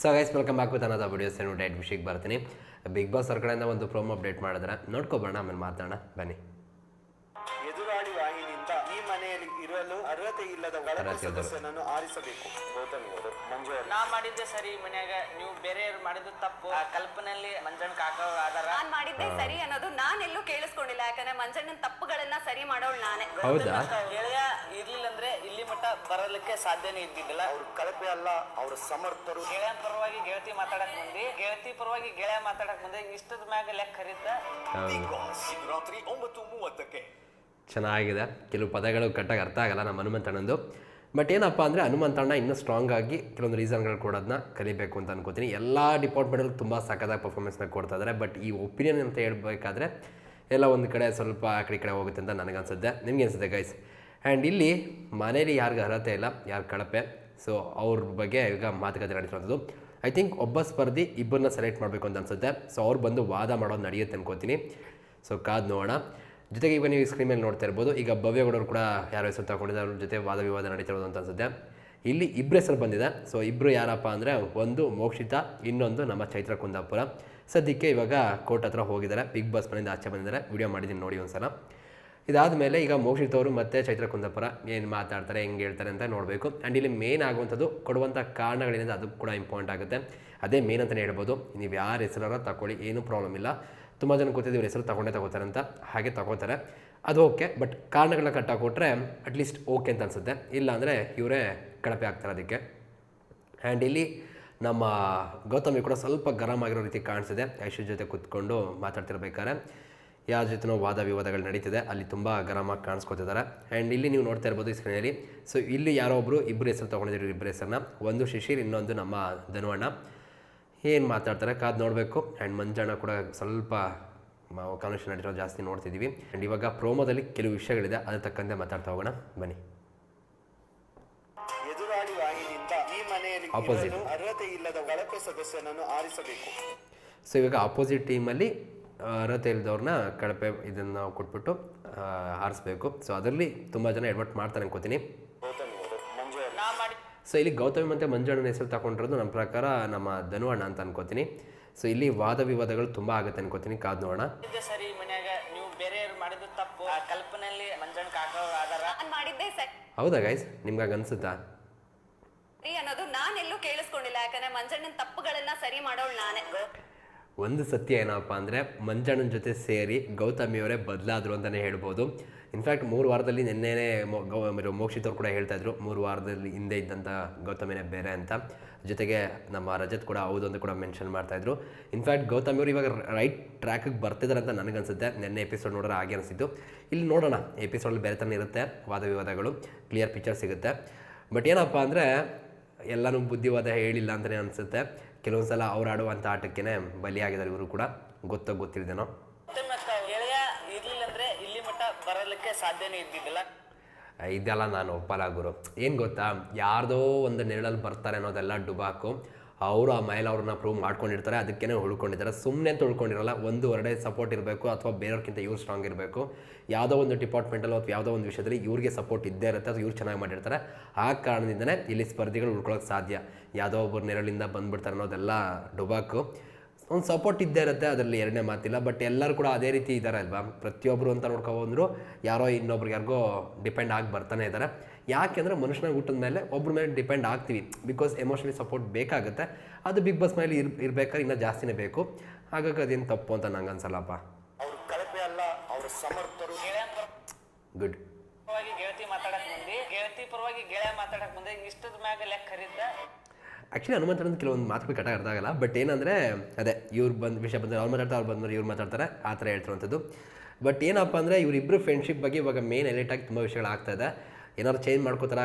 So guys welcome back with ಅನ್ನೋದ videos ಏನು diet ವಿಷಯಕ್ಕೆ ಬರ್ತೀನಿ. ಬಿಗ್ ಬಾಸ್ ಅವ್ರ ಕಡೆಯಿಂದ ಒಂದು ಪ್ರೋಮೋ ಅಪ್ಡೇಟ್ ಮಾಡಿದ್ರೆ ನೋಡ್ಕೊಬೋಣ ಆಮೇಲೆ ಮಾತಾಡೋಣ. ಬನ್ನಿ. ಎದುರಾಳಿ ವಾಹಿನಿಯಿಂದ ಈ ಮನೆಯಲ್ಲಿ ಇರಲು ಅರ್ಹತೆ ಇಲ್ಲದ ಒಳಗೆ ಸದಸ್ಯನನ್ನು ಆರಿಸಬೇಕು. ಗೌತಮಿ ಅವರು ಮಂಜು ಅವರು ನಾ ಮಾಡಿದ್ದೆ ಸರಿ ಮನ್ಯಾಗ ನೀವು ಬೇರೆಯವ್ರು ಮಾಡಿದ್ದು ತಪ್ಪು. ಆ ಕಲ್ಪನೆಯಲ್ಲಿ ಮಂಜಣ್ಣ ಕಾಕ ಆದಾರ ನಾನ್ ಮಾಡಿದ್ದೆ ಸರಿ ಅನ್ನೋದು ನಾನೆಲ್ಲೂ ಕೇಳಿಸ್ಕೊಂಡಿಲ್ಲ ಯಾಕಂದ್ರೆ ಮಂಜಣ್ಣನ ತಪ್ಪುಗಳನ್ನ ಸರಿ ಮಾಡೋಳು ನಾನೇ. ಹೌದಾ? ಗೆಳೆಯ ಇರ್ಲಿಲ್ಲ ಅಂದ್ರೆ ಇಲ್ಲಿ ಮಟ್ಟ ಬರಲಿಕ್ಕೆ ಸಾಧ್ಯನೇ ಇದ್ದಿದ್ದಿಲ್ಲ. ಅವ್ರು ಕಳಪೆ ಅಲ್ಲ ಅವ್ರ ಸಮರ್ಥರು. ಗೆಳೆಯ ಪರವಾಗಿ ಗೆಳತಿ ಮಾತಾಡಕ್ ಮುಂದೆ ಗೆಳತಿ ಪರವಾಗಿ ಗೆಳೆಯ ಮಾತಾಡಕ್ ಮುಂದೆ ಇಷ್ಟದ ಮ್ಯಾಗ ಲೆಕ್ಕ ರಾತ್ರಿ ಒಂಬತ್ತು ಮೂವತ್ತಕ್ಕೆ. ಚೆನ್ನಾಗಿದೆ. ಕೆಲವು ಪದಗಳು ಕಟ್ಟಾಗಿ ಅರ್ಥ ಆಗಲ್ಲ ನಮ್ಮ ಹನುಮಂತಣ್ಣಂದು ಬಟ್ ಏನಪ್ಪ ಅಂದರೆ ಹನುಮಂತಣ್ಣ ಇನ್ನೂ ಸ್ಟ್ರಾಂಗ್ ಆಗಿ ಕೆಲವೊಂದು ರೀಸನ್ಗಳು ಕೊಡೋದನ್ನ ಕಲಿಬೇಕು ಅಂತ ಅನ್ಕೋತೀನಿ. ಎಲ್ಲ ಡಿಪಾರ್ಟ್ಮೆಂಟಲ್ಲಿ ತುಂಬ ಸಖತ್ತಾಗಿ ಪರ್ಫಾರ್ಮೆನ್ಸ್ನ ಕೊಡ್ತಾ ಇದ್ದಾರೆ ಬಟ್ ಈ ಒಪಿನಿಯನ್ ಅಂತ ಹೇಳ್ಬೇಕಾದ್ರೆ ಎಲ್ಲ ಒಂದು ಕಡೆ ಸ್ವಲ್ಪ ಆ ಕಡೆ ಕಡೆ ಹೋಗುತ್ತೆ ಅಂತ ನನಗನ್ಸುತ್ತೆ. ನಿಮ್ಗೆ ಅನಿಸುತ್ತೆ ಗೈಸ್ ಆ್ಯಂಡ್ ಇಲ್ಲಿ ಮನೇಲಿ ಯಾರಿಗೂ ಅರ್ಹತೆ ಇಲ್ಲ, ಯಾರು ಕಳಪೆ? ಸೊ ಅವ್ರ ಬಗ್ಗೆ ಈಗ ಮಾತುಕತೆ ನಡೀತಿರೋದು ಐ ಥಿಂಕ್ ಒಬ್ಬ ಸ್ಪರ್ಧಿ ಇಬ್ಬರನ್ನ ಸೆಲೆಕ್ಟ್ ಮಾಡಬೇಕು ಅಂತ ಅನ್ಸುತ್ತೆ. ಸೊ ಅವ್ರು ಬಂದು ವಾದ ಮಾಡೋದು ನಡೆಯುತ್ತೆ ಅನ್ಕೋತೀನಿ. ಸೊ ಕಾದ್ ನೋಡೋಣ. ಜೊತೆಗೆ ಈಗ ನೀವು ಸ್ಕ್ರೀನ್ ಮೇಲೆ ನೋಡ್ತಾ ಇರ್ಬೋದು. ಈಗ ಭವ್ಯಗೌಡರು ಕೂಡ ಯಾರು ಹೆಸರು ತಗೊಂಡಿದ್ದಾರೆ, ಅವ್ರ ಜೊತೆ ವಾದ ವಿವಾದ ನಡೀತಿರೋದು ಅಂತ ಅನ್ಸುತ್ತೆ. ಇಲ್ಲಿ ಇಬ್ಬರ ಹೆಸರು ಬಂದಿದೆ. ಸೊ ಇಬ್ಬರು ಯಾರಪ್ಪ ಅಂದರೆ ಒಂದು ಮೋಕ್ಷಿತ, ಇನ್ನೊಂದು ನಮ್ಮ ಚೈತ್ರ ಕುಂದಾಪುರ ಸದ್ಯಕ್ಕೆ ಇವಾಗ ಕೋರ್ಟ್ ಹತ್ರ ಹೋಗಿದ್ದಾರೆ. ಬಿಗ್ ಬಾಸ್ ಮನೆಯಿಂದ ಆಚೆ ಬಂದಿದ್ದಾರೆ. ವಿಡಿಯೋ ಮಾಡಿದ್ದೀನಿ ನೋಡಿ ಒಂದ್ಸಲ. ಇದಾದ ಮೇಲೆ ಈಗ ಮೋಕ್ಷಿತ್ ಅವರು ಮತ್ತು ಚೈತ್ರ ಕುಂದಾಪುರ ಏನು ಮಾತಾಡ್ತಾರೆ, ಹೆಂಗೆ ಹೇಳ್ತಾರೆ ಅಂತ ನೋಡಬೇಕು. ಆ್ಯಂಡ್ ಇಲ್ಲಿ ಮೇನ್ ಆಗುವಂಥದ್ದು ಕೊಡುವಂಥ ಕಾರಣಗಳೇನಿದೆ ಅದು ಕೂಡ ಇಂಪಾರ್ಟೆಂಟ್ ಆಗುತ್ತೆ. ಅದೇ ಮೇನ್ ಅಂತಲೇ ಹೇಳ್ಬೋದು. ನೀವು ಯಾರ ಹೆಸರಾರ ತಗೊಳ್ಳಿ ಏನೂ ಪ್ರಾಬ್ಲಮ್ ಇಲ್ಲ. ತುಂಬ ಜನ ಗೊತ್ತಿದ್ದೀವಿ ಹೆಸರು ತಗೊಂಡೇ ತಗೋತಾರೆ ಅಂತ, ಹಾಗೆ ತಗೋತಾರೆ. ಅದು ಓಕೆ, ಬಟ್ ಕಾರಣಗಳನ್ನ ಕಟ್ಟಾಕೊಟ್ರೆ ಅಟ್ಲೀಸ್ಟ್ ಓಕೆ ಅಂತ ಅನಿಸುತ್ತೆ. ಇಲ್ಲ ಅಂದರೆ ಇವರೇ ಕಳಪೆ ಆಗ್ತಾರೆ ಅದಕ್ಕೆ. ಆ್ಯಂಡ್ ಇಲ್ಲಿ ನಮ್ಮ ಗೌತಮಿ ಕೂಡ ಸ್ವಲ್ಪ ಗರಂ ಆಗಿರೋ ರೀತಿ ಕಾಣಿಸಿದೆ. ಐಶ್ವರ್ಯ ಜೊತೆ ಕೂತ್ಕೊಂಡು ಮಾತಾಡ್ತಿರ್ಬೇಕಾದ್ರೆ, ಯಾರ ಜೊತೆನೋ ವಾದ ವಿವಾದಗಳು ನಡೀತಿದೆ, ಅಲ್ಲಿ ತುಂಬ ಗರಮಾಗಿ ಕಾಣಿಸ್ಕೊತಿದ್ದಾರೆ ಆ್ಯಂಡ್ ಇಲ್ಲಿ ನೀವು ನೋಡ್ತಾ ಇರ್ಬೋದು ಈ ಸ್ಕ್ರೀನಲ್ಲಿ ಸೊ ಇಲ್ಲಿ ಯಾರೋ ಒಬ್ಬರು ಇಬ್ಬರು ಹೆಸರು ತೊಗೊಂಡಿದ್ರು ಇಬ್ಬರು ಹೆಸರನ್ನ. ಒಂದು ಶಿಶಿರ್, ಇನ್ನೊಂದು ನಮ್ಮ ಧನುವಣ್ಣ. ಏನು ಮಾತಾಡ್ತಾರೆ? ಕಾದು ನೋಡಬೇಕು. ಆ್ಯಂಡ್ ಮಂಜಾಣ ಕೂಡ ಸ್ವಲ್ಪ ಕಾನ್ವರ್ಷನ್ ನಡೀರೋ ಜಾಸ್ತಿ ನೋಡ್ತಿದ್ದೀವಿ ಆ್ಯಂಡ್ ಇವಾಗ ಪ್ರೋಮೋದಲ್ಲಿ ಕೆಲವು ವಿಷಯಗಳಿದೆ. ಅದ್ರ ತಕ್ಕಂತೆ ಮಾತಾಡ್ತಾ ಹೋಗೋಣ. ಬನ್ನಿ. ಎದುರಾಳಿ ವಾಹಿನಿಯಿಂದ ಈ ಮನೆಯಲ್ಲಿ Opposite. ಇರಲು ಅರ್ಹತೆ ಇಲ್ಲದ ಒಳಗೆ ಸದಸ್ಯನನ್ನು ಆರಿಸಬೇಕು. ಸೊ ಇವಾಗ ಆಪೋಸಿಟ್ ಟೀಮಲ್ಲಿ ಅರ್ಹತೆ ಇಲ್ಲದವ್ರನ್ನ ಕಳಪೆ ಇದನ್ನು ಕೊಟ್ಬಿಟ್ಟು ಆರಿಸ್ಬೇಕು ಸೊ ಅದರಲ್ಲಿ ತುಂಬ ಜನ ಎಡ್ವರ್ಟ್ ಮಾಡ್ತಾರೆ ಅನ್ಕೋತೀನಿ. ಸೊ ಇಲ್ಲಿ ಗೌತಮಿ ಮತ್ತು ಮಂಜಣ್ಣನ ಹೆಸರು ತಗೊಂಡಿರೋದು ನಮ್ಮ ಪ್ರಕಾರ ನಮ್ಮ ಧನುವಣ್ಣ ಅಂತ ಅನ್ಕೋತೀನಿ. ಸೊ ಇಲ್ಲಿ ವಾದ ವಿವಾದಗಳು ತುಂಬ ಆಗುತ್ತೆ ಅನ್ಕೋತೀನಿ. ಕಾದು ನೋಡೋಣ. ಸರಿ ಮನ್ಯಾಗ ನೀವು ಬೇರೆಯವ್ರು ಮಾಡಿದ್ದು ತಪ್ಪು. ಆ ಕಲ್ಪನೆಯಲ್ಲಿ ಮಂಜಣ್ಣ ಕಾಕ ಆದಾರ ನಾನ್ ಮಾಡಿದ್ದೆ ಸರಿ. ಹೌದಾ ಗೈಸ್ ನಿಮ್ಗೆ ಅನ್ಸುತ್ತಾ? ಅನ್ನೋದು ನಾನೆಲ್ಲೂ ಕೇಳಿಸ್ಕೊಂಡಿಲ್ಲ. ಯಾಕಂದ್ರೆ ಮಂಜಣ್ಣನ ತಪ್ಪುಗಳನ್ನ ಸರಿ ಮಾಡೋಳು ನಾನೇ. ಒಂದು ಸತ್ಯ ಏನಪ್ಪ ಅಂದರೆ ಮಂಜಣ್ಣನ ಜೊತೆ ಸೇರಿ ಗೌತಮಿಯವರೇ ಬದಲಾದರು ಅಂತಲೇ ಹೇಳ್ಬೋದು. ಇನ್ಫ್ಯಾಕ್ಟ್ ಮೂರು ವಾರದಲ್ಲಿ ನಿನ್ನೆನೇ ಮೊ- ಮೋಕ್ಷಿತವ್ರು ಕೂಡ ಹೇಳ್ತಾ ಇದ್ರು. ಮೂರು ವಾರದಲ್ಲಿ ಹಿಂದೆ ಇದ್ದಂಥ ಗೌತಮಿನೇ ಬೇರೆ ಅಂತ. ಜೊತೆಗೆ ನಮ್ಮ ರಜತ್ ಕೂಡ ಹೌದು ಅಂತ ಕೂಡ ಮೆನ್ಷನ್ ಮಾಡ್ತಾಯಿದ್ರು ಇನ್ಫ್ಯಾಕ್ಟ್ ಗೌತಮಿ ಅವರು ಇವಾಗ ರೈಟ್ ಟ್ರ್ಯಾಕಿಗೆ ಬರ್ತಿದ್ದಾರೆ ಅಂತ ನನಗನ್ಸುತ್ತೆ. ನಿನ್ನೆ ಎಪಿಸೋಡ್ ನೋಡಿದ್ರೆ ಹಾಗೆ ಅನಿಸಿದ್ದು ಇಲ್ಲಿ ನೋಡೋಣ ಎಪಿಸೋಡಲ್ಲಿ ಬೇರೆ ಥರ ಇರುತ್ತೆ, ವಾದ ವಿವಾದಗಳು ಕ್ಲಿಯರ್ ಪಿಕ್ಚರ್ ಸಿಗುತ್ತೆ. ಬಟ್ ಏನಪ್ಪ ಅಂದರೆ ಎಲ್ಲನೂ ಬುದ್ಧಿವಾದ ಹೇಳಿಲ್ಲ ಅಂತಲೇ ಅನಿಸುತ್ತೆ. ಕೆಲವೊಂದು ಸಲ ಅವ್ರು ಆಡುವಂಥ ಆಟಕ್ಕೇನೆ ಬಲಿಯಾಗಿದ್ದಾರೆ ಇವರು ಕೂಡ. ಗೊತ್ತ ಗೊತ್ತಿಲ್ದೇನೋ. ಗೆಳೆಯ ಇರ್ಲಿಲ್ಲ ಅಂದ್ರೆ ಇಲ್ಲಿ ಮಟ್ಟ ಬರಲಿಕ್ಕೆ ಸಾಧ್ಯನೇ ಇದ್ದಿದ್ದಿಲ್ಲ. ಇದೆಲ್ಲ ನಾನು ಒಪ್ಪಲ್ಲ ಗುರು. ಏನು ಗೊತ್ತಾ? ಯಾರ್ದೋ ಒಂದು ನೆರಳಲ್ಲಿ ಬರ್ತಾರೆ ಅನ್ನೋದೆಲ್ಲ ಡುಬಾಕು. ಅವರು ಆ ಮೈಲ್ ಅವ್ರನ್ನ ಪ್ರೂವ್ ಮಾಡ್ಕೊಂಡಿರ್ತಾರೆ ಅದಕ್ಕೇ ಉಳ್ಕೊಂಡಿದ್ದಾರೆ. ಸುಮ್ಮನೆ ಅಂತ ಉಳ್ಕೊಂಡಿರಲ್ಲ, ಒಂದು ಹೊರಡೆ ಸಪೋರ್ಟ್ ಇರಬೇಕು ಅಥವಾ ಬೇರೆಯವ್ರಿಗಿಂತ ಇವ್ರು ಸ್ಟ್ರಾಂಗ್ ಇರಬೇಕು. ಯಾವುದೋ ಒಂದು ಡಿಪಾರ್ಟ್ಮೆಂಟಲ್ಲಿ ಅಥವಾ ಯಾವುದೋ ಒಂದು ವಿಷಯದಲ್ಲಿ ಇವ್ರಿಗೆ ಸಪೋರ್ಟ್ ಇದ್ದೇ ಇರುತ್ತೆ ಅಥವಾ ಇವ್ರು ಚೆನ್ನಾಗಿ ಮಾಡಿರ್ತಾರೆ. ಆ ಕಾರಣದಿಂದನೇ ಇಲ್ಲಿ ಸ್ಪರ್ಧಿಗಳು ಉಳ್ಕೊಳ್ಳೋಕೆ ಸಾಧ್ಯ. ಯಾವುದೋ ಒಬ್ಬರು ನೆರಳಿಂದ ಬಂದುಬಿಡ್ತಾರೆ ಅನ್ನೋದೆಲ್ಲ ಡುಬಾಕು. ಒಂದು ಸಪೋರ್ಟ್ ಇದ್ದೇ ಇರುತ್ತೆ ಅದರಲ್ಲಿ ಎರಡನೇ ಮಾತಿಲ್ಲ. ಬಟ್ ಎಲ್ಲರೂ ಕೂಡ ಅದೇ ರೀತಿ ಇದ್ದಾರೆ ಅಲ್ವಾ? ಪ್ರತಿಯೊಬ್ಬರು ಅಂತ ನೋಡ್ಕೊಬಂದ್ರು ಯಾರೋ ಇನ್ನೊಬ್ರಿಗೆ ಯಾರಿಗೋ ಡಿಪೆಂಡ್ ಆಗಿ ಬರ್ತಾನೆ ಇದ್ದಾರೆ ಯಾಕೆಂದರೆ ಮನುಷ್ಯನ ಹುಟ್ಟಿದ ಮೇಲೆ ಒಬ್ಬರ ಮೇಲೆ ಡಿಪೆಂಡ್ ಆಗ್ತೀವಿ. ಬಿಕಾಸ್ ಎಮೋಷನಲಿ ಸಪೋರ್ಟ್ ಬೇಕಾಗುತ್ತೆ. ಅದು ಬಿಗ್ ಬಾಸ್ ಮೇಲೆ ಇರ್ ಇರ್ಬೇಕಾದ್ರೆ ಇನ್ನೂ ಜಾಸ್ತಿನೇ ಬೇಕು. ಹಾಗಾಗಿ ಅದೇನು ತಪ್ಪು ಅಂತ ನಂಗೆ ಅನ್ಸಲ್ಲಪ್ಪ. ಅವರು ಕಳಪೆ ಅಲ್ಲ ಅವರು ಸಮರ್ಥರು. ಗೆಳೆಯನ ಗುಡ್ ಪರವಾಗಿ ಗೆಳತಿ ಮಾತಾಡಕ್ ಮುಂದೆ ಗೆಳತಿ ಪರವಾಗಿ ಗೆಳೆಯ ಮಾತಾಡಕ್ ಮುಂದೆ ಇಷ್ಟದ ಮ್ಯಾಗ ಲೆಕ್ಕ ಆ್ಯಕ್ಚುಲಿ ಅಂತ ಕೆಲವೊಂದು ಮಾತುಗಳು ಕಟ್ಟ ಅರ್ಥ ಆಗಲ್ಲ. ಬಟ್ ಏನಂದರೆ ಅದೇ ಇವ್ರು ಬಂದು ವಿಷಯ ಬಂದರೆ ಅವ್ರು ಮಾತಾಡ್ತಾರೆ ಅವ್ರು ಬಂದ್ಮೇಲೆ ಇವ್ರು ಮಾತಾಡ್ತಾರೆ ಆ ಥರ ಹೇಳ್ತಿರುವಂಥದ್ದು. ಬಟ್ ಏನಪ್ಪ ಅಂದರೆ ಇವರಿಬ್ಬರು ಫ್ರೆಂಡ್ಶಿಪ್ ಬಗ್ಗೆ ಇವಾಗ ಮೇನ್ ಎಲಿಟಾಗಿ ತುಂಬ ವಿಷಯಗಳು ಇದೆ. ಏನಾದ್ರು ಚೇಂಜ್ ಮಾಡ್ಕೋತಾರ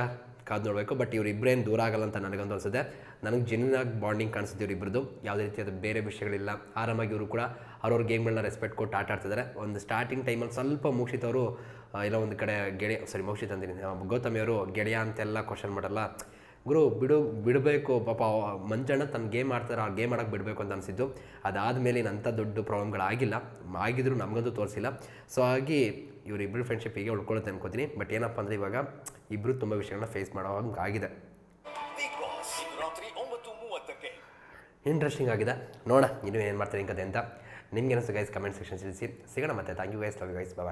ಕಾದು ನೋಡಬೇಕು ಬಟ್ ಇವರಿಬ್ಬರೇನು ದೂರ ಆಗಲ್ಲ ಅಂತ ನನಗಂತೂ ಅನಿಸುತ್ತೆ. ನನಗೆ ಜೆನ್ಯೂನ್ ಆಗಿ ಬಾಂಡಿಂಗ್ ಕಾಣಿಸುತ್ತೆ ಇವರಿಬ್ಬರದು ಯಾವುದೇ ರೀತಿಯಾದ ಬೇರೆ ವಿಷಯಗಳಿಲ್ಲ. ಆರಾಮಾಗಿ ಇವರು ಕೂಡ ಅವ್ರವ್ರ ಗೇಮ್ಗಳನ್ನ ರೆಸ್ಪೆಕ್ಟ್ ಕೊಟ್ಟು ಆಟ ಆಡ್ತಿದ್ದಾರೆ ಒಂದು ಸ್ಟಾರ್ಟಿಂಗ್ ಟೈಮಲ್ಲಿ ಸ್ವಲ್ಪ ಮುಗಿಸಿತ್ ಅವರು ಎಲ್ಲ ಒಂದು ಕಡೆ ಗೆಳೆಯ ಸಾರಿ ಮುಗಿಸಿತ್ ಅಂತೀನಿ ಆ, ಗೌತಮಿ ಅವರು ಗೆಳೆಯ ಅಂತೆಲ್ಲ ಕ್ವಶನ್ ಮಾಡಲ್ಲ. ಗುರು, ಬಿಡು, ಬಿಡಬೇಕು, ಪಾಪ ಮಂಜಣ್ಣ ತನ್ನ ಗೇಮ್ ಆಡ್ತಾರೆ, ಆ ಗೇಮ್ ಆಡೋಕೆ ಬಿಡಬೇಕು ಅಂತ ಅನಿಸಿದ್ದು. ಅದಾದಮೇಲೆ ಇನ್ನಂಥ ದೊಡ್ಡ ಪ್ರಾಬ್ಲಮ್ಗಳಾಗಿಲ್ಲ. ಆಗಿದ್ರು ನಮಗಂತೂ ತೋರಿಸಿಲ್ಲ. ಸೊ ಆಗಿ ಇವರಿಬ್ಬರು ಫ್ರೆಂಡ್ಶಿಪ್ ಹೀಗೆ ಉಳ್ಕೊಳ್ಳುತ್ತೆ ಅನ್ಕೋತೀನಿ. ಬಟ್ ಏನಪ್ಪ ಅಂದರೆ ಇವಾಗ ಇಬ್ಬರು ತುಂಬ ವಿಷಯಗಳನ್ನ ಫೇಸ್ ಮಾಡೋ ಹಂಗೆ ಆಗಿದೆ ಇಂಟ್ರೆಸ್ಟಿಂಗ್ ಆಗಿದೆ. ನೋಡೋಣ, ಇನ್ನೂ ಏನು ಮಾಡ್ತಾರೆ ಕತೆ ಅಂತ. ನಿಮ್ಗೆ ಅನಿಸ್ತು ಗೈಸ್ ಕಮೆಂಟ್ ಸೆಕ್ಷನ್ ತಿಳಿಸಿ. ಸಿಗೋಣ ಮತ್ತೆ. Thank you guys love you guys bye